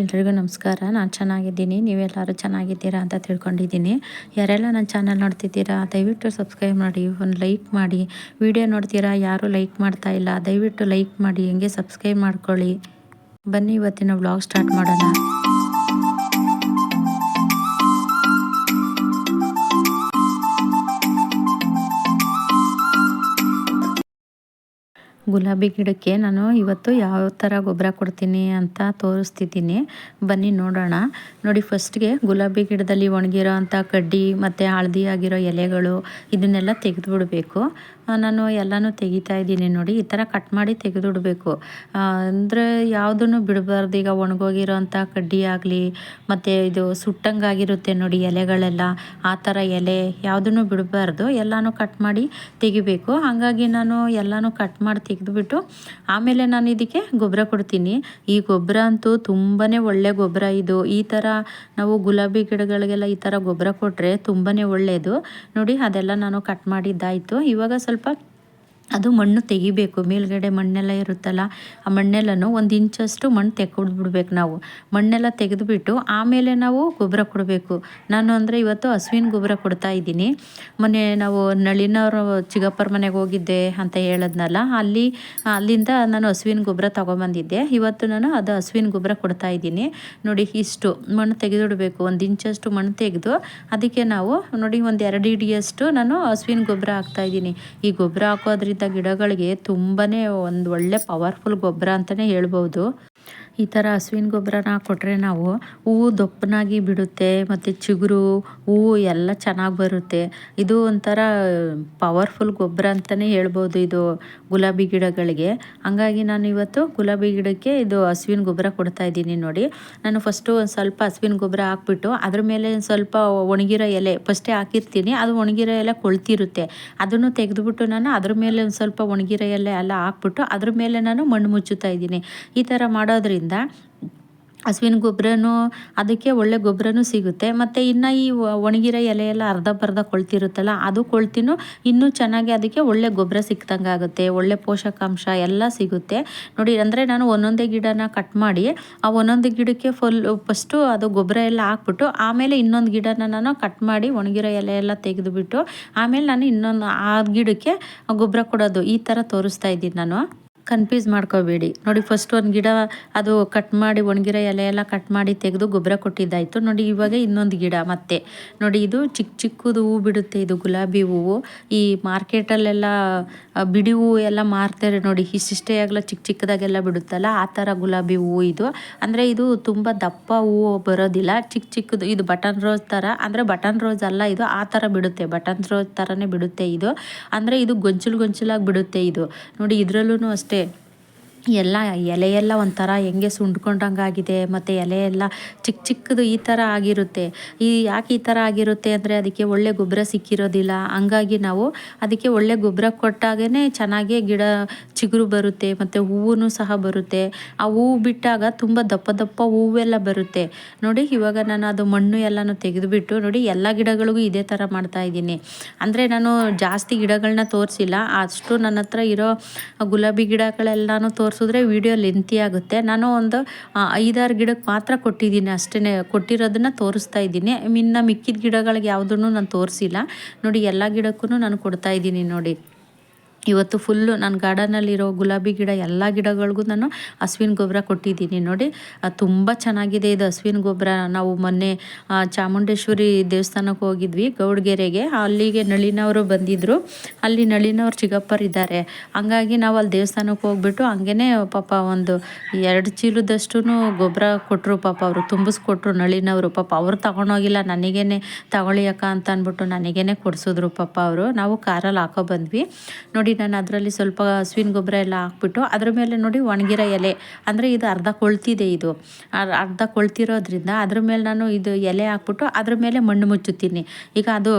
ಎಲ್ರಿಗೂ ನಮಸ್ಕಾರ. ನಾನು ಚೆನ್ನಾಗಿದ್ದೀನಿ. ನೀವೆಲ್ಲರೂ ಚೆನ್ನಾಗಿದ್ದೀರಾ ಅಂತ ತಿಳ್ಕೊಂಡಿದ್ದೀನಿ. ಯಾರೆಲ್ಲ ನನ್ನ ಚಾನಲ್ ನೋಡ್ತಿದ್ದೀರಾ, ದಯವಿಟ್ಟು ಸಬ್ಸ್ಕ್ರೈಬ್ ಮಾಡಿ, ಒಂದು ಲೈಕ್ ಮಾಡಿ. ವಿಡಿಯೋ ನೋಡ್ತೀರಾ, ಯಾರೂ ಲೈಕ್ ಮಾಡ್ತಾ ಇಲ್ಲ, ದಯವಿಟ್ಟು ಲೈಕ್ ಮಾಡಿ, ಹೆಂಗೆ ಸಬ್ಸ್ಕ್ರೈಬ್ ಮಾಡ್ಕೊಳ್ಳಿ. ಬನ್ನಿ ಇವತ್ತಿನ ವ್ಲಾಗ್ ಸ್ಟಾರ್ಟ್ ಮಾಡೋಣ. ಗುಲಾಬಿ ಗಿಡಕ್ಕೆ ನಾನು ಇವತ್ತು ಯಾವ ಥರ ಗೊಬ್ಬರ ಕೊಡ್ತೀನಿ ಅಂತ ತೋರಿಸ್ತಿದ್ದೀನಿ. ಬನ್ನಿ ನೋಡೋಣ. ನೋಡಿ ಫಸ್ಟ್ಗೆ ಗುಲಾಬಿ ಗಿಡದಲ್ಲಿ ಒಣಗಿರೋ ಅಂಥ ಕಡ್ಡಿ ಮತ್ತು ಹಳದಿ ಆಗಿರೋ ಎಲೆಗಳು ಇದನ್ನೆಲ್ಲ ತೆಗೆದುಬಿಡಬೇಕು. ನಾನು ಎಲ್ಲನೂ ತೆಗಿತಾ ಇದ್ದೀನಿ ನೋಡಿ. ಈ ಥರ ಕಟ್ ಮಾಡಿ ತೆಗೆದುಡ್ಬೇಕು. ಅಂದರೆ ಯಾವುದನ್ನು ಬಿಡಬಾರ್ದು. ಈಗ ಒಣಗೋಗಿರೋಂಥ ಕಡ್ಡಿ ಆಗಲಿ, ಮತ್ತು ಇದು ಸುಟ್ಟಂಗಾಗಿರುತ್ತೆ ನೋಡಿ ಎಲೆಗಳೆಲ್ಲ, ಆ ಥರ ಎಲೆ ಯಾವುದನ್ನು ಬಿಡಬಾರ್ದು. ಎಲ್ಲನೂ ಕಟ್ ಮಾಡಿ ತೆಗಿಬೇಕು. ಹಾಗಾಗಿ ನಾನು ಎಲ್ಲನೂ ಕಟ್ ಮಾಡಿ ತೆಗೆದುಬಿಟ್ಟು, ಆಮೇಲೆ ನಾನು ಇದಕ್ಕೆ ಗೊಬ್ಬರ ಕೊಡ್ತೀನಿ. ಈ ಗೊಬ್ಬರ ಅಂತೂ ತುಂಬಾ ಒಳ್ಳೆ ಗೊಬ್ಬರ ಇದು. ಈ ಥರ ನಾವು ಗುಲಾಬಿ ಗಿಡಗಳಿಗೆಲ್ಲ ಈ ಥರ ಗೊಬ್ಬರ ಕೊಟ್ಟರೆ ತುಂಬಾ ಒಳ್ಳೆಯದು ನೋಡಿ, ಅದೆಲ್ಲ ನಾನು ಕಟ್ ಮಾಡಿದ್ದಾಯಿತು. ಇವಾಗ ಸ್ವಲ್ಪ ಸ್ವಲ್ಪ ಅದು ಮಣ್ಣು ತೆಗಿಬೇಕು. ಮೇಲ್ಗಡೆ ಮಣ್ಣೆಲ್ಲ ಇರುತ್ತಲ್ಲ, ಆ ಮಣ್ಣೆಲ್ಲನೂ ಒಂದು ಇಂಚಷ್ಟು ಮಣ್ಣು ತೆಗೆದು ಬಿಡ್ಬೇಕು ನಾವು. ಮಣ್ಣೆಲ್ಲ ತೆಗೆದುಬಿಟ್ಟು ಆಮೇಲೆ ನಾವು ಗೊಬ್ಬರ ಕೊಡಬೇಕು. ನಾನು ಅಂದರೆ ಇವತ್ತು ಹಸುವಿನ ಗೊಬ್ಬರ ಕೊಡ್ತಾ ಇದ್ದೀನಿ. ಮೊನ್ನೆ ನಾವು ನಳಿನವರು ಚಿಗಪ್ಪರ ಮನೆಗೆ ಹೋಗಿದ್ದೆ ಅಂತ ಹೇಳದ್ನಲ್ಲ, ಅಲ್ಲಿ, ಅಲ್ಲಿಂದ ನಾನು ಹಸುವಿನ ಗೊಬ್ಬರ ತೊಗೊಂಬಂದಿದ್ದೆ. ಇವತ್ತು ನಾನು ಅದು ಹಸುವಿನ ಗೊಬ್ಬರ ಕೊಡ್ತಾ ಇದ್ದೀನಿ. ನೋಡಿ ಇಷ್ಟು ಮಣ್ಣು ತೆಗೆದಿಡಬೇಕು ಒಂದು ಇಂಚಷ್ಟು ಮಣ್ಣು ತೆಗೆದು ಅದಕ್ಕೆ ನಾವು ನೋಡಿ ಒಂದು ಎರಡು ಇಡಿಯಷ್ಟು ನಾನು ಹಸುವಿನ ಗೊಬ್ಬರ ಹಾಕ್ತಾಯಿದ್ದೀನಿ ಈ ಗೊಬ್ಬರ ಹಾಕೋದ್ರಿಂದ ಗಿಡಗಳಿಗೆ ತುಂಬಾ ಒಂದು ಒಳ್ಳೆ ಪವರ್ಫುಲ್ ಗೊಬ್ಬರ ಅಂತಲೇ ಹೇಳ್ಬೋದು. ಈ ಥರ ಹಸುವಿನ ಗೊಬ್ಬರನ ಕೊಟ್ಟರೆ ನಾವು ಹೂವು ದಪ್ಪನಾಗಿ ಬಿಡುತ್ತೆ, ಮತ್ತು ಚಿಗುರು, ಹೂವು ಎಲ್ಲ ಚೆನ್ನಾಗಿ ಬರುತ್ತೆ. ಇದು ಒಂಥರ ಪವರ್ಫುಲ್ ಗೊಬ್ಬರ ಅಂತಲೇ ಹೇಳ್ಬೋದು ಇದು ಗುಲಾಬಿ ಗಿಡಗಳಿಗೆ. ಹಂಗಾಗಿ ನಾನು ಇವತ್ತು ಗುಲಾಬಿ ಗಿಡಕ್ಕೆ ಇದು ಹಸುವಿನ ಗೊಬ್ಬರ ಕೊಡ್ತಾ ಇದ್ದೀನಿ ನೋಡಿ. ನಾನು ಫಸ್ಟು ಒಂದು ಸ್ವಲ್ಪ ಹಸುವಿನ ಗೊಬ್ಬರ ಹಾಕ್ಬಿಟ್ಟು ಅದ್ರ ಮೇಲೆ ಒಂದು ಸ್ವಲ್ಪ ಒಣಗಿರೋ ಎಲೆ ಫಸ್ಟೇ ಹಾಕಿರ್ತೀನಿ. ಅದು ಒಣಗಿರೋ ಎಲೆ ಕೊಳ್ತಿರುತ್ತೆ. ಅದನ್ನು ತೆಗೆದುಬಿಟ್ಟು ನಾನು ಅದ್ರ ಮೇಲೆ ಒಂದು ಸ್ವಲ್ಪ ಒಣಗಿರೋ ಎಲೆ ಎಲ್ಲ ಹಾಕ್ಬಿಟ್ಟು ಅದ್ರ ಮೇಲೆ ನಾನು ಮಣ್ಣು ಮುಚ್ಚುತ್ತಾ ಇದ್ದೀನಿ. ಈ ಥರ ಮಾಡೋದ್ರಿಂದ ಹಸುವಿನ ಗೊಬ್ಬರನೂ ಅದಕ್ಕೆ ಒಳ್ಳೆ ಗೊಬ್ಬರನೂ ಸಿಗುತ್ತೆ. ಮತ್ತು ಇನ್ನು ಈ ಒಣಗಿರೋ ಎಲೆ ಎಲ್ಲ ಅರ್ಧ ಬರ್ಧ ಕೊಳ್ತಿರುತ್ತಲ್ಲ, ಅದು ಕೊಳ್ತಿನೂ ಇನ್ನೂ ಚೆನ್ನಾಗಿ ಅದಕ್ಕೆ ಒಳ್ಳೆ ಗೊಬ್ಬರ ಸಿಕ್ತಂಗೆ ಆಗುತ್ತೆ. ಒಳ್ಳೆ ಪೋಷಕಾಂಶ ಎಲ್ಲ ಸಿಗುತ್ತೆ. ನೋಡಿ, ಅಂದರೆ ನಾನು ಒಂದೊಂದೇ ಗಿಡನ ಕಟ್ ಮಾಡಿ, ಆ ಒಂದೊಂದು ಗಿಡಕ್ಕೆ ಫುಲ್ ಫಸ್ಟು ಅದು ಗೊಬ್ಬರ ಎಲ್ಲ ಹಾಕ್ಬಿಟ್ಟು, ಆಮೇಲೆ ಇನ್ನೊಂದು ಗಿಡನ ನಾನು ಕಟ್ ಮಾಡಿ ಒಣಗಿರೋ ಎಲೆ ಎಲ್ಲ ತೆಗೆದುಬಿಟ್ಟು, ಆಮೇಲೆ ನಾನು ಇನ್ನೊಂದು ಆ ಗಿಡಕ್ಕೆ ಗೊಬ್ಬರ ಕೊಡೋದು ಈ ಥರ ತೋರಿಸ್ತಾ ಇದ್ದೀನಿ ನಾನು. ಕನ್ಫ್ಯೂಸ್ ಮಾಡ್ಕೋಬೇಡಿ. ನೋಡಿ ಫಸ್ಟ್ ಒಂದು ಗಿಡ ಅದು ಕಟ್ ಮಾಡಿ ಒಣಗಿರೋ ಎಲೆ ಎಲ್ಲ ಕಟ್ ಮಾಡಿ ತೆಗೆದು ಗೊಬ್ಬರ ಕೊಟ್ಟಿದ್ದಾಯಿತು. ನೋಡಿ ಇವಾಗ ಇನ್ನೊಂದು ಗಿಡ ಮತ್ತೆ. ನೋಡಿ ಇದು ಚಿಕ್ಕ ಚಿಕ್ಕದು ಹೂವು ಬಿಡುತ್ತೆ ಇದು ಗುಲಾಬಿ ಹೂವು. ಈ ಮಾರ್ಕೆಟಲ್ಲೆಲ್ಲ ಬಿಡಿ ಹೂವು ಎಲ್ಲ ಮಾರ್ತಾರೆ ನೋಡಿ. ಇಷ್ಟಿಷ್ಟೇ ಆಗಲ್ಲ ಚಿಕ್ಕ ಚಿಕ್ಕದಾಗೆಲ್ಲ ಬಿಡುತ್ತಲ್ಲ? ಆ ಥರ ಗುಲಾಬಿ ಹೂವು ಇದು. ಅಂದರೆ ಇದು ತುಂಬ ದಪ್ಪ ಹೂವು ಬರೋದಿಲ್ಲ. ಚಿಕ್ಕ ಚಿಕ್ಕದು, ಇದು ಬಟನ್ ರೋಸ್ ಥರ ಅಂದರೆ ಬಟನ್ ರೋಸ್ ಅಲ್ಲ ಇದು, ಆ ಥರ ಬಿಡುತ್ತೆ. ಬಟನ್ ರೋಸ್ ಥರನೇ ಬಿಡುತ್ತೆ ಇದು. ಅಂದರೆ ಇದು ಗೊಂಚಲು ಗೊಂಚಲಾಗಿ ಬಿಡುತ್ತೆ ಇದು. ನೋಡಿ ಇದರಲ್ಲೂ ಅಷ್ಟೇ. ನಮಸ್ತೆ ಎಲ್ಲ ಎಲೆ ಎಲ್ಲ ಒಂಥರ ಹೆಂಗೆ ಸುಂಡ್ಕೊಂಡಂಗಾಗಿದೆ, ಮತ್ತು ಎಲೆ ಎಲ್ಲ ಚಿಕ್ಕ ಚಿಕ್ಕದು ಈ ಥರ ಆಗಿರುತ್ತೆ. ಈ ಯಾಕೆ ಈ ಥರ ಆಗಿರುತ್ತೆ ಅಂದರೆ ಅದಕ್ಕೆ ಒಳ್ಳೆ ಗೊಬ್ಬರ ಸಿಕ್ಕಿರೋದಿಲ್ಲ. ಹಂಗಾಗಿ ನಾವು ಅದಕ್ಕೆ ಒಳ್ಳೆ ಗೊಬ್ಬರ ಕೊಟ್ಟಾಗೇ ಚೆನ್ನಾಗಿ ಗಿಡ ಚಿಗುರು ಬರುತ್ತೆ, ಮತ್ತು ಹೂವು ಸಹ ಬರುತ್ತೆ. ಆ ಹೂವು ಬಿಟ್ಟಾಗ ತುಂಬ ದಪ್ಪ ದಪ್ಪ ಹೂವೆಲ್ಲ ಬರುತ್ತೆ. ನೋಡಿ, ಇವಾಗ ನಾನು ಅದು ಮಣ್ಣು ಎಲ್ಲನೂ ತೆಗೆದುಬಿಟ್ಟು ನೋಡಿ, ಎಲ್ಲ ಗಿಡಗಳಿಗೂ ಇದೇ ಥರ ಮಾಡ್ತಾ ಇದ್ದೀನಿ. ಅಂದರೆ ನಾನು ಜಾಸ್ತಿ ಗಿಡಗಳನ್ನ ತೋರಿಸಿಲ್ಲ, ಅಷ್ಟು ನನ್ನ ಹತ್ರ ಇರೋ ಗುಲಾಬಿ ಗಿಡಗಳೆಲ್ಲನೂ ತೋರಿಸಿ ತೋರಿಸಿದ್ರೆ ವಿಡಿಯೋ ಲೆಂತಿ ಆಗುತ್ತೆ. ನಾನು ಒಂದು ಐದಾರು ಗಿಡಕ್ಕೆ ಮಾತ್ರ ಕೊಟ್ಟಿದ್ದೀನಿ ಅಷ್ಟೇ ಕೊಟ್ಟಿರೋದನ್ನು ತೋರಿಸ್ತಾ ಇದ್ದೀನಿ. ಇನ್ನು ಮಿಕ್ಕಿದ ಗಿಡಗಳಿಗೆ ಯಾವುದನ್ನು ನಾನು ತೋರಿಸಿಲ್ಲ. ನೋಡಿ, ಎಲ್ಲ ಗಿಡಕ್ಕೂ ನಾನು ಕೊಡ್ತಾ ಇದ್ದೀನಿ ನೋಡಿ. ಇವತ್ತು ಫುಲ್ಲು ನನ್ನ ಗಾರ್ಡನಲ್ಲಿರೋ ಗುಲಾಬಿ ಗಿಡ, ಎಲ್ಲ ಗಿಡಗಳಿಗೂ ನಾನು ಹಸುವಿನ ಗೊಬ್ಬರ ಕೊಟ್ಟಿದ್ದೀನಿ. ನೋಡಿ ತುಂಬ ಚೆನ್ನಾಗಿದೆ ಇದು ಹಸುವಿನ ಗೊಬ್ಬರ. ನಾವು ಮೊನ್ನೆ ಚಾಮುಂಡೇಶ್ವರಿ ದೇವಸ್ಥಾನಕ್ಕೆ ಹೋಗಿದ್ವಿ, ಗೌಡ್ಗೆರೆಗೆ. ಅಲ್ಲಿಗೆ ನಳಿನವರು ಬಂದಿದ್ದರು ಅಲ್ಲಿ ನಳಿನವ್ರು ಚಿಗಪ್ಪರಿದ್ದಾರೆ ಹಂಗಾಗಿ ನಾವು ಅಲ್ಲಿ ದೇವಸ್ಥಾನಕ್ಕೆ ಹೋಗ್ಬಿಟ್ಟು ಹಂಗೇ ಪಾಪ ಒಂದು ಎರಡು ಚೀಲದಷ್ಟು ಗೊಬ್ಬರ ಕೊಟ್ಟರು ಪಾಪ ಅವರು, ತುಂಬಿಸ್ಕೊಟ್ರು ನಳಿನವರು. ಪಾಪ ಅವರು ತಗೊಂಡೋಗಿಲ್ಲ, ನನಗೇನೆ ತಗೊಳ್ಳಿ ಅಕ್ಕ ಅಂತ ಅಂದ್ಬಿಟ್ಟು ನನಗೇನೆ ಕೊಡಿಸಿದ್ರು ಪಾಪ ಅವರು. ನಾವು ಕಾರಲ್ಲಿ ಹಾಕೋ ಬಂದ್ವಿ. ನೋಡಿ ನಾನು ಅದರಲ್ಲಿ ಸ್ವಲ್ಪ ಹಸುವಿನ ಗೊಬ್ಬರ ಎಲ್ಲ ಹಾಕ್ಬಿಟ್ಟು ಅದ್ರ ಮೇಲೆ ನೋಡಿ ಒಣಗಿರೋ ಎಲೆ. ಅಂದರೆ ಇದು ಅರ್ಧ ಕೊಳ್ತಿದೆ ಇದು. ಅರ್ಧ ಕೊಳ್ತಿರೋದ್ರಿಂದ ಅದ್ರ ಮೇಲೆ ನಾನು ಇದು ಎಲೆ ಹಾಕ್ಬಿಟ್ಟು ಅದ್ರ ಮೇಲೆ ಮಣ್ಣು ಮುಚ್ಚುತ್ತೀನಿ. ಈಗ ಅದು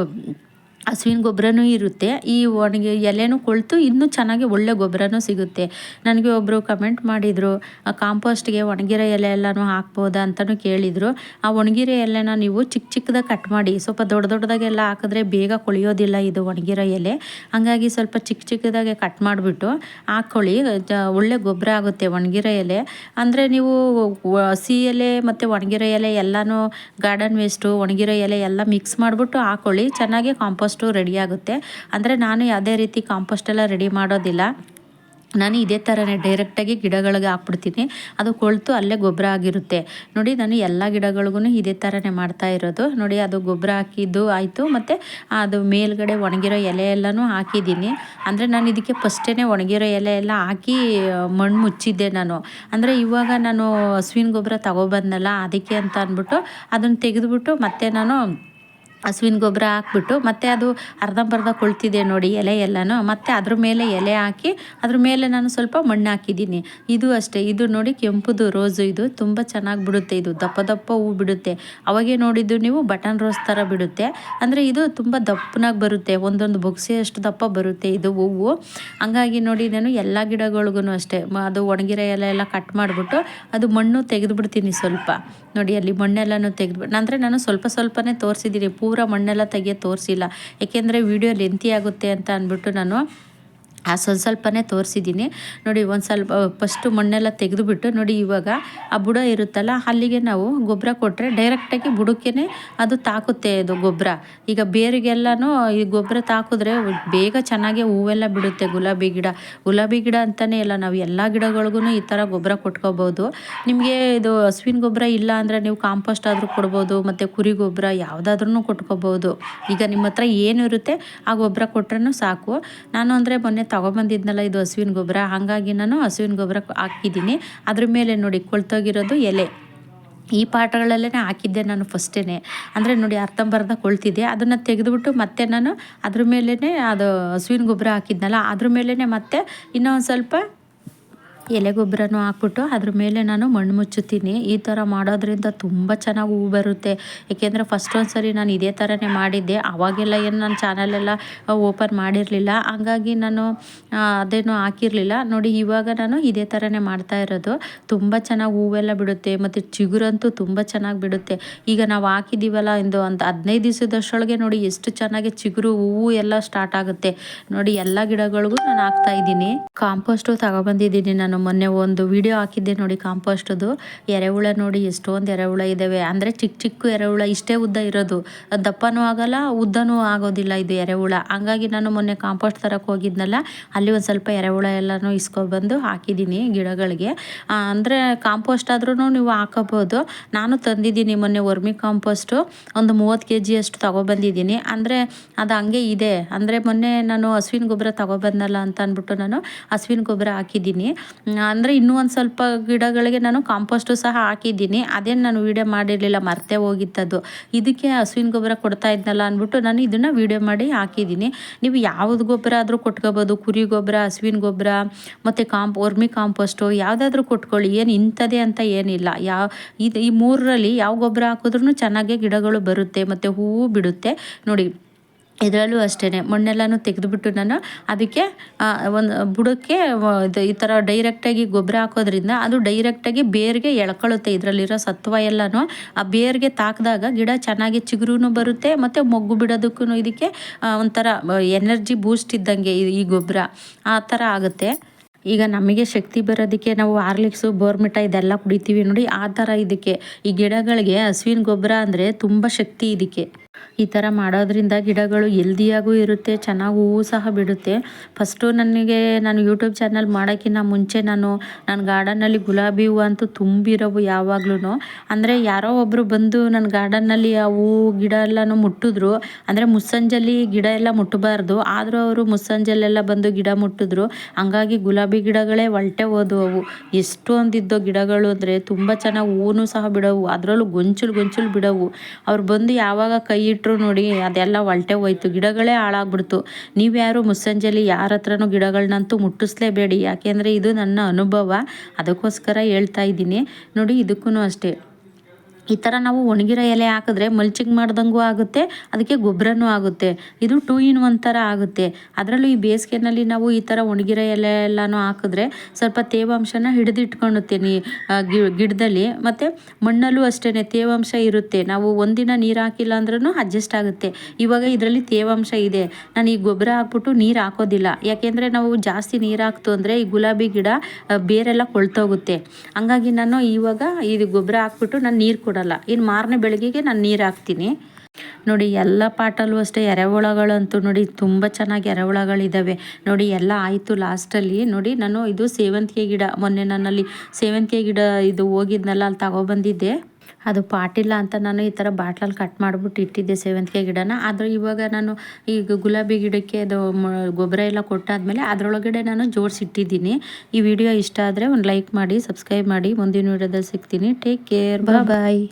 ಹಸುವಿನ ಗೊಬ್ಬರನೂ ಇರುತ್ತೆ. ಈ ಒಣಗಿ ಎಲೆನೂ ಕೊಳ್ತು ಇನ್ನೂ ಚೆನ್ನಾಗಿ ಒಳ್ಳೆ ಗೊಬ್ಬರನೂ ಸಿಗುತ್ತೆ. ನನಗೆ ಒಬ್ಬರು ಕಮೆಂಟ್ ಮಾಡಿದರು ಕಾಂಪೋಸ್ಟ್ಗೆ ಒಣಗಿರೋ ಎಲೆ ಎಲ್ಲನೂ ಹಾಕ್ಬೋದಾ ಅಂತಲೂ ಕೇಳಿದರು. ಆ ಒಣಗಿರೋ ಎಲೆನ ನೀವು ಚಿಕ್ಕ ಚಿಕ್ಕದಾಗಿ ಕಟ್ ಮಾಡಿ, ಸ್ವಲ್ಪ ದೊಡ್ಡ ದೊಡ್ಡದಾಗೆಲ್ಲ ಹಾಕಿದ್ರೆ ಬೇಗ ಕೊಳಿಯೋದಿಲ್ಲ ಇದು ಒಣಗಿರೋ ಎಲೆ. ಹಾಗಾಗಿ ಸ್ವಲ್ಪ ಚಿಕ್ಕ ಚಿಕ್ಕದಾಗೆ ಕಟ್ ಮಾಡಿಬಿಟ್ಟು ಹಾಕ್ಕೊಳ್ಳಿ ಒಳ್ಳೆ ಗೊಬ್ಬರ ಆಗುತ್ತೆ ಒಣಗಿರೋ ಎಲೆ. ಅಂದರೆ ನೀವು ಹಸಿ ಎಲೆ ಮತ್ತು ಒಣಗಿರೋ ಎಲೆ ಎಲ್ಲನೂ ಗಾರ್ಡನ್ ವೇಸ್ಟು ಒಣಗಿರೋ ಎಲೆ ಎಲ್ಲ ಮಿಕ್ಸ್ ಮಾಡಿಬಿಟ್ಟು ಹಾಕ್ಕೊಳ್ಳಿ ಚೆನ್ನಾಗಿ ಕಾಂಪೋಸ್ಟ್ ರೆಡಿ ಆಗುತ್ತೆ. ಅಂದರೆ ನಾನು ಯಾವುದೇ ರೀತಿ ಕಾಂಪೋಸ್ಟ್ ಎಲ್ಲ ರೆಡಿ ಮಾಡೋದಿಲ್ಲ. ನಾನು ಇದೇ ಥರನೇ ಡೈರೆಕ್ಟಾಗಿ ಗಿಡಗಳಿಗೆ ಹಾಕ್ಬಿಡ್ತೀನಿ. ಅದು ಕೊಳ್ತು ಅಲ್ಲೇ ಗೊಬ್ಬರ ಆಗಿರುತ್ತೆ. ನೋಡಿ, ನಾನು ಎಲ್ಲ ಗಿಡಗಳಿಗೂ ಇದೇ ಥರನೇ ಮಾಡ್ತಾ ಇರೋದು. ನೋಡಿ, ಅದು ಗೊಬ್ಬರ ಹಾಕಿದ್ದು ಆಯಿತು. ಮತ್ತು ಅದು ಮೇಲ್ಗಡೆ ಒಣಗಿರೋ ಎಲೆ ಎಲ್ಲನೂ ಹಾಕಿದ್ದೀನಿ. ಅಂದರೆ ನಾನು ಇದಕ್ಕೆ ಫಸ್ಟೇ ಒಣಗಿರೋ ಎಲೆ ಎಲ್ಲ ಹಾಕಿ ಮಣ್ಣು ಮುಚ್ಚಿದ್ದೆ ನಾನು. ಅಂದರೆ ಇವಾಗ ನಾನು ಹಸುವಿನ ಗೊಬ್ಬರ ತಗೊಬಂದನಲ್ಲ, ಅದಕ್ಕೆ ಅಂತ ಅಂದ್ಬಿಟ್ಟು ಅದನ್ನು ತೆಗೆದುಬಿಟ್ಟು ಮತ್ತೆ ನಾನು ಹಸುವಿನ ಗೊಬ್ಬರ ಹಾಕ್ಬಿಟ್ಟು ಮತ್ತು ಅದು ಅರ್ಧಂಬರ್ಧ ಕೊಳ್ತಿದೆ ನೋಡಿ ಎಲೆ ಎಲ್ಲನೂ. ಮತ್ತು ಅದ್ರ ಮೇಲೆ ಎಲೆ ಹಾಕಿ ಅದ್ರ ಮೇಲೆ ನಾನು ಸ್ವಲ್ಪ ಮಣ್ಣು ಹಾಕಿದ್ದೀನಿ. ಇದು ಅಷ್ಟೇ. ಇದು ನೋಡಿ ಕೆಂಪುದು, ರೋಸು ಇದು. ತುಂಬ ಚೆನ್ನಾಗಿ ಬಿಡುತ್ತೆ ಇದು. ದಪ್ಪ ದಪ್ಪ ಹೂ ಬಿಡುತ್ತೆ. ಅವಾಗೇ ನೋಡಿದ್ದು ನೀವು ಬಟನ್ ರೋಸ್ ಥರ ಬಿಡುತ್ತೆ. ಅಂದರೆ ಇದು ತುಂಬ ದಪ್ಪನಾಗಿ ಬರುತ್ತೆ. ಒಂದೊಂದು ಅಷ್ಟು ದಪ್ಪ ಬರುತ್ತೆ ಇದು ಹೂವು. ಹಂಗಾಗಿ ನೋಡಿ ನಾನು ಎಲ್ಲ ಗಿಡಗಳಿಗೂ ಅಷ್ಟೇ. ಅದು ಒಣಗಿರೋ ಎಲೆ ಎಲ್ಲ ಕಟ್ ಮಾಡಿಬಿಟ್ಟು ಅದು ಮಣ್ಣು ತೆಗೆದುಬಿಡ್ತೀನಿ ಸ್ವಲ್ಪ. ನೋಡಿ ಅಲ್ಲಿ ಮಣ್ಣೆಲ್ಲನೂ ತೆಗೆದುಬಿಟ್ಟು ಅಂದರೆ ನಾನು ಸ್ವಲ್ಪ ಸ್ವಲ್ಪನೇ ತೋರಿಸಿದ್ದೀನಿ. ಪೂ ಪೂರ ಮಣ್ಣೆಲ್ಲ ತೆಗೆಯೋ ತೋರಿಸಿಲ್ಲ. ಏಕೆಂದರೆ ವಿಡಿಯೋ ಲೆಂತಿ ಆಗುತ್ತೆ ಅಂತ ಅಂದ್ಬಿಟ್ಟು ನಾನು ಆ ಸ್ವಲ್ಪ ಸ್ವಲ್ಪನೇ ತೋರಿಸಿದ್ದೀನಿ. ನೋಡಿ, ಒಂದು ಸ್ವಲ್ಪ ಫಸ್ಟು ಮಣ್ಣೆಲ್ಲ ತೆಗೆದುಬಿಟ್ಟು ನೋಡಿ ಇವಾಗ ಆ ಬುಡ ಇರುತ್ತಲ್ಲ, ಅಲ್ಲಿಗೆ ನಾವು ಗೊಬ್ಬರ ಕೊಟ್ಟರೆ ಡೈರೆಕ್ಟಾಗಿ ಬುಡಕ್ಕೇ ಅದು ತಾಕುತ್ತೆ ಅದು ಗೊಬ್ಬರ ಈಗ ಬೇರಿಗೆಲ್ಲನೂ ಈ ಗೊಬ್ಬರ ತಾಕಿದ್ರೆ ಬೇಗ ಚೆನ್ನಾಗಿ ಹೂವೆಲ್ಲ ಬಿಡುತ್ತೆ. ಗುಲಾಬಿ ಗಿಡ ಗುಲಾಬಿ ಗಿಡ ಅಂತಲೇ ಇಲ್ಲ, ನಾವು ಎಲ್ಲ ಗಿಡಗಳಿಗೂ ಈ ಥರ ಗೊಬ್ಬರ ಕೊಟ್ಕೋಬೋದು. ನಿಮಗೆ ಇದು ಹಸುವಿನ ಗೊಬ್ಬರ ಇಲ್ಲ ಅಂದರೆ ನೀವು ಕಾಂಪೋಸ್ಟ್ ಆದರೂ ಕೊಡ್ಬೋದು, ಮತ್ತು ಕುರಿ ಗೊಬ್ಬರ ಯಾವುದಾದ್ರೂ ಕೊಟ್ಕೋಬೋದು. ಈಗ ನಿಮ್ಮ ಹತ್ರ ಏನು ಇರುತ್ತೆ, ಆ ಗೊಬ್ಬರ ಕೊಟ್ರೂ ಸಾಕು. ನಾನು ಅಂದರೆ ಮೊನ್ನೆ ತಗೊಬಂದಿದ್ನಲ್ಲ ಇದು ಹಸುವಿನ ಗೊಬ್ಬರ, ಹಾಗಾಗಿ ನಾನು ಹಸುವಿನ ಗೊಬ್ಬರ ಹಾಕಿದ್ದೀನಿ. ಅದ್ರ ಮೇಲೆ ನೋಡಿ ಕೊಳ್ತೋಗಿರೋದು ಎಲೆ. ಈ ಪಾಠಗಳಲ್ಲೇ ಹಾಕಿದ್ದೆ ನಾನು ಫಸ್ಟೇ ಅಂದರೆ ನೋಡಿ ಅರ್ಧಂಬರ್ಧ ಕೊಳ್ತಿದ್ದೆ ಅದನ್ನು ತೆಗೆದುಬಿಟ್ಟು ಮತ್ತೆ ನಾನು ಅದ್ರ ಮೇಲೇ ಅದು ಹಸುವಿನ ಗೊಬ್ಬರ ಹಾಕಿದ್ನಲ್ಲ, ಅದ್ರ ಮೇಲೇ ಮತ್ತೆ ಇನ್ನೂ ಒಂದು ಸ್ವಲ್ಪ ಎಲೆ ಗೊಬ್ಬರನೂ ಹಾಕ್ಬಿಟ್ಟು ಅದ್ರ ಮೇಲೆ ನಾನು ಮಣ್ಣು ಮುಚ್ಚುತ್ತೀನಿ. ಈ ಥರ ಮಾಡೋದ್ರಿಂದ ತುಂಬ ಚೆನ್ನಾಗಿ ಹೂ ಬರುತ್ತೆ. ಏಕೆಂದರೆ ಫಸ್ಟ್ ಒಂದು ಸರಿ ನಾನು ಇದೇ ಥರನೇ ಮಾಡಿದ್ದೆ. ಅವಾಗೆಲ್ಲ ಏನು ನನ್ನ ಚಾನಲೆಲ್ಲ ಓಪನ್ ಮಾಡಿರಲಿಲ್ಲ. ಹಂಗಾಗಿ ನಾನು ಅದೇನು ಹಾಕಿರಲಿಲ್ಲ. ನೋಡಿ, ಇವಾಗ ನಾನು ಇದೇ ಥರನೇ ಮಾಡ್ತಾ ಇರೋದು. ತುಂಬ ಚೆನ್ನಾಗಿ ಹೂವೆಲ್ಲ ಬಿಡುತ್ತೆ. ಮತ್ತು ಚಿಗುರಂತೂ ತುಂಬ ಚೆನ್ನಾಗಿ ಬಿಡುತ್ತೆ. ಈಗ ನಾವು ಹಾಕಿದ್ದೀವಲ್ಲ ಇಂದು ಒಂದು ಹದಿನೈದು ದಿವಸದಷ್ಟೊಳಗೆ ನೋಡಿ ಎಷ್ಟು ಚೆನ್ನಾಗಿ ಚಿಗುರು ಹೂವು ಎಲ್ಲ ಸ್ಟಾರ್ಟ್ ಆಗುತ್ತೆ. ನೋಡಿ, ಎಲ್ಲ ಗಿಡಗಳಿಗೂ ನಾನು ಹಾಕ್ತಾ ಇದ್ದೀನಿ. ಕಾಂಪೋಸ್ಟು ತಗೊಬಂದಿದ್ದೀನಿ ನಾನು. ಮೊನ್ನೆ ಒಂದು ವಿಡಿಯೋ ಹಾಕಿದ್ದೆ ನೋಡಿ ಕಾಂಪೋಸ್ಟದು ಎರೆಹುಳ ನೋಡಿ ಎಷ್ಟೊಂದು ಎರೆಹುಳ ಇದ್ದಾವೆ ಅಂದರೆ ಚಿಕ್ಕ ಚಿಕ್ಕ ಎರೆಹುಳ, ಇಷ್ಟೇ ಉದ್ದ ಇರೋದು. ದಪ್ಪನೂ ಆಗಲ್ಲ, ಉದ್ದನೂ ಆಗೋದಿಲ್ಲ ಇದು ಎರೆಹುಳ. ಹಂಗಾಗಿ ನಾನು ಮೊನ್ನೆ ಕಾಂಪೋಸ್ಟ್ ತರಕ್ಕೆ ಹೋಗಿದ್ನಲ್ಲ, ಅಲ್ಲಿ ಒಂದು ಸ್ವಲ್ಪ ಎರೆಹುಳ ಎಲ್ಲನೂ ಇಸ್ಕೊಬಂದು ಹಾಕಿದ್ದೀನಿ ಗಿಡಗಳಿಗೆ. ಅಂದರೆ ಕಾಂಪೋಸ್ಟ್ ಆದ್ರೂ ನೀವು ಹಾಕೋಬೋದು. ನಾನು ತಂದಿದ್ದೀನಿ ಮೊನ್ನೆ ವರ್ಮಿ ಕಾಂಪೋಸ್ಟು ಒಂದು ಮೂವತ್ತು ಕೆ ಜಿಯಷ್ಟು ತೊಗೊಬಂದಿದ್ದೀನಿ. ಅಂದರೆ ಅದು ಹಂಗೆ ಇದೆ. ಅಂದರೆ ಮೊನ್ನೆ ನಾನು ಹಸುವಿನ ಗೊಬ್ಬರ ತೊಗೊಬಂದಲ್ಲ ಅಂತ ಅಂದ್ಬಿಟ್ಟು ನಾನು ಹಸುವಿನ ಗೊಬ್ಬರ ಹಾಕಿದ್ದೀನಿ ಅಂದರೆ ಇನ್ನೂ ಒಂದು ಸ್ವಲ್ಪ ಗಿಡಗಳಿಗೆ ನಾನು ಕಾಂಪೋಸ್ಟು ಸಹ ಹಾಕಿದ್ದೀನಿ. ಅದೇನು ನಾನು ವೀಡಿಯೋ ಮಾಡಿರಲಿಲ್ಲ, ಮರ್ತೆ ಹೋಗಿತ್ತದು ಇದಕ್ಕೆ ಹಸುವಿನ ಗೊಬ್ಬರ ಕೊಡ್ತಾ ಇದ್ನಲ್ಲ ಅಂದ್ಬಿಟ್ಟು ನಾನು ಇದನ್ನು ವೀಡಿಯೋ ಮಾಡಿ ಹಾಕಿದ್ದೀನಿ. ನೀವು ಯಾವ್ದು ಗೊಬ್ಬರ ಆದರೂ ಕೊಟ್ಕೋಬೋದು. ಕುರಿ ಗೊಬ್ಬರ, ಹಸುವಿನ ಗೊಬ್ಬರ, ಮತ್ತು ಕಾಂಪ್, ವರ್ಮಿ ಕಾಂಪೋಸ್ಟು ಯಾವುದಾದ್ರೂ ಕೊಟ್ಕೊಳ್ಳಿ. ಏನು ಇಂಥದ್ದೇ ಅಂತ ಏನಿಲ್ಲ. ಯಾವ, ಇದು ಈ ಮೂರರಲ್ಲಿ ಯಾವ ಗೊಬ್ಬರ ಹಾಕಿದ್ರೂ ಚೆನ್ನಾಗೇ ಗಿಡಗಳು ಬರುತ್ತೆ, ಮತ್ತು ಹೂವು ಬಿಡುತ್ತೆ. ನೋಡಿ ಇದರಲ್ಲೂ ಅಷ್ಟೇ ಮಣ್ಣೆಲ್ಲನೂ ತೆಗೆದುಬಿಟ್ಟು ನಾನು ಅದಕ್ಕೆ ಒಂದು ಬುಡಕ್ಕೆ ಇದು ಈ ಥರ ಡೈರೆಕ್ಟಾಗಿ ಗೊಬ್ಬರ ಹಾಕೋದ್ರಿಂದ ಅದು ಡೈರೆಕ್ಟಾಗಿ ಬೇರಿಗೆ ಎಳ್ಕೊಳ್ಳುತ್ತೆ ಇದರಲ್ಲಿರೋ ಸತ್ವ ಎಲ್ಲನೂ ಆ ಬೇರಿಗೆ ತಾಕಿದಾಗ ಗಿಡ ಚೆನ್ನಾಗಿ ಚಿಗುರೂ ಬರುತ್ತೆ ಮತ್ತು ಮೊಗ್ಗು ಬಿಡೋದಕ್ಕೂ ಇದಕ್ಕೆ ಒಂಥರ ಎನರ್ಜಿ ಬೂಸ್ಟ್ ಇದ್ದಂಗೆ ಈ ಗೊಬ್ಬರ. ಆ ಥರ ಆಗುತ್ತೆ. ಈಗ ನಮಗೆ ಶಕ್ತಿ ಬರೋದಕ್ಕೆ ನಾವು ಆರ್ಲಿಕ್ಸು ಬೋರ್ಮಿಟ ಇದೆಲ್ಲ ಕುಡಿತೀವಿ ನೋಡಿ, ಆ ಥರ ಇದಕ್ಕೆ. ಈ ಗಿಡಗಳಿಗೆ ಹಸುವಿನ ಗೊಬ್ಬರ ಅಂದರೆ ತುಂಬ ಶಕ್ತಿ ಇದಕ್ಕೆ. ಈ ಥರ ಮಾಡೋದ್ರಿಂದ ಗಿಡಗಳು ಎಲ್ದಿಯಾಗೂ ಇರುತ್ತೆ, ಚೆನ್ನಾಗಿ ಹೂವು ಸಹ ಬಿಡುತ್ತೆ. ಫಸ್ಟು ನನಗೆ, ನಾನು ಯೂಟ್ಯೂಬ್ ಚಾನಲ್ ಮಾಡೋಕ್ಕಿಂತ ಮುಂಚೆ ನಾನು ನನ್ನ ಗಾರ್ಡನ್ನಲ್ಲಿ ಗುಲಾಬಿ ಹೂವು ಅಂತೂ ತುಂಬಿರೋವು ಯಾವಾಗ್ಲೂ ಅಂದರೆ ಯಾರೋ ಒಬ್ಬರು ಬಂದು ನನ್ನ ಗಾರ್ಡನ್ನಲ್ಲಿ ಆ ಹೂವು, ಗಿಡ ಎಲ್ಲನೂ ಮುಟ್ಟಿದ್ರು. ಅಂದರೆ ಮುಸ್ಸಂಜಲ್ಲಿ ಗಿಡ ಎಲ್ಲ ಮುಟ್ಟಬಾರ್ದು. ಆದರೂ ಅವರು ಮುಸ್ಸಂಜಲ್ಲೆಲ್ಲ ಬಂದು ಗಿಡ ಮುಟ್ಟಿದ್ರು. ಹಂಗಾಗಿ ಗುಲಾಬಿ ಗಿಡಗಳೇ ಒಲ್ಟೆ ಹೋದವು. ಅವು ಎಷ್ಟೊಂದಿದ್ದೋ ಗಿಡಗಳು ಅಂದರೆ ತುಂಬ ಚೆನ್ನಾಗಿ ಹೂವು ಸಹ ಬಿಡವು. ಅದರಲ್ಲೂ ಗೊಂಚಲು ಗೊಂಚಲು ಬಿಡವು. ಅವ್ರು ಬಂದು ಯಾವಾಗ ಕೈ ಇಟ್ಟರು ನೋಡಿ ಅದೆಲ್ಲ ಒಲ್ಟೆ ಹೋಯ್ತು. ಗಿಡಗಳೇ ಹಾಳಾಗ್ಬಿಡ್ತು. ನೀವ್ಯಾರು ಮುಸ್ಸಂಜೆಲಿ ಯಾರ ಹತ್ರನೂ ಗಿಡಗಳನ್ನಂತೂ ಮುಟ್ಟಿಸ್ಲೇಬೇಡಿ. ಯಾಕೆಂದರೆ ಇದು ನನ್ನ ಅನುಭವ. ಅದಕ್ಕೋಸ್ಕರ ಹೇಳ್ತಾ ಇದ್ದೀನಿ. ನೋಡಿ ಇದಕ್ಕೂ ಅಷ್ಟೇ. ಈ ಥರ ನಾವು ಒಣಗಿರೋ ಎಲೆ ಹಾಕಿದ್ರೆ ಮಲ್ಚಿಂಗ್ ಮಾಡ್ದಂಗೂ ಆಗುತ್ತೆ, ಅದಕ್ಕೆ ಗೊಬ್ಬರನೂ ಆಗುತ್ತೆ. ಇದು ಟೂ ಇನ್ ಒನ್ ಥರ ಆಗುತ್ತೆ. ಅದರಲ್ಲೂ ಈ ಬೇಸಿಗೆನಲ್ಲಿ ನಾವು ಈ ಥರ ಒಣಗಿರೋ ಎಲೆ ಎಲ್ಲನೂ ಹಾಕಿದ್ರೆ ಸ್ವಲ್ಪ ತೇವಾಂಶನ ಹಿಡಿದಿಟ್ಕೊಳ್ಳುತ್ತೆ ನೀ ಗಿಡದಲ್ಲಿ. ಮತ್ತು ಮಣ್ಣಲ್ಲೂ ಅಷ್ಟೇ ತೇವಾಂಶ ಇರುತ್ತೆ. ನಾವು ಒಂದಿನ ನೀರು ಹಾಕಿಲ್ಲ ಅಂದ್ರೂ ಅಡ್ಜಸ್ಟ್ ಆಗುತ್ತೆ. ಇವಾಗ ಇದರಲ್ಲಿ ತೇವಾಂಶ ಇದೆ. ನಾನು ಈ ಗೊಬ್ಬರ ಹಾಕ್ಬಿಟ್ಟು ನೀರು ಹಾಕೋದಿಲ್ಲ. ಯಾಕೆಂದರೆ ನಾವು ಜಾಸ್ತಿ ನೀರು ಹಾಕ್ತು ಅಂದರೆ ಈ ಗುಲಾಬಿ ಗಿಡ ಬೇರೆಲ್ಲ ಕೊಳ್ತೋಗುತ್ತೆ. ಹಂಗಾಗಿ ನಾನು ಇವಾಗ ಇದು ಗೊಬ್ಬರ ಹಾಕ್ಬಿಟ್ಟು ನಾನು ನೀರು ಕೊಡಲ್ಲ ಇನ್ನು ಮಾರನೇ ಬೆಳಗ್ಗೆಗೆ ನಾನು ನೀರು ಹಾಕ್ತೀನಿ. ನೋಡಿ ಎಲ್ಲ ಪಾಟಲ್ಲೂ ಅಷ್ಟೇ ಎರೆಹುಳಗಳಂತೂ ನೋಡಿ ತುಂಬ ಚೆನ್ನಾಗಿ ಎರೆಹುಳಗಳಿದ್ದಾವೆ ನೋಡಿ ಎಲ್ಲ ಆಯಿತು ಲಾಸ್ಟಲ್ಲಿ ನೋಡಿ ನಾನು ಇದು ಸೇವಂತಿಗೆ ಗಿಡ, ಮೊನ್ನೆ ನನ್ನಲ್ಲಿ ಸೇವಂತಿಗೆ ಗಿಡ ಇದು ಹೋಗಿದ್ನಲ್ಲ, ಅಲ್ಲಿ ತಗೊಬಂದಿದ್ದೆ ಅದು ಪಾಟಿಲ್ಲ ಅಂತ ನಾನು ಈ ಥರ ಬಾಟ್ಲಲ್ಲಿ ಕಟ್ ಮಾಡಿಬಿಟ್ಟು ಇಟ್ಟಿದ್ದೆ ಸೇವಂತಿಗೆ ಗಿಡನ. ಆದರೆ ಇವಾಗ ನಾನು ಈಗ ಗುಲಾಬಿ ಗಿಡಕ್ಕೆ ಅದು ಗೊಬ್ಬರ ಎಲ್ಲ ಕೊಟ್ಟಾದಮೇಲೆ ಅದರೊಳಗಡೆ ನಾನು ಜೋಡಿಸಿಟ್ಟಿದ್ದೀನಿ. ಈ ವಿಡಿಯೋ ಇಷ್ಟ ಆದರೆ ಒಂದು ಲೈಕ್ ಮಾಡಿ ಸಬ್ಸ್ಕ್ರೈಬ್ ಮಾಡಿ. ಮುಂದಿನ ವಿಡಿಯೋದಲ್ಲಿ ಸಿಗ್ತೀನಿ. Take care bye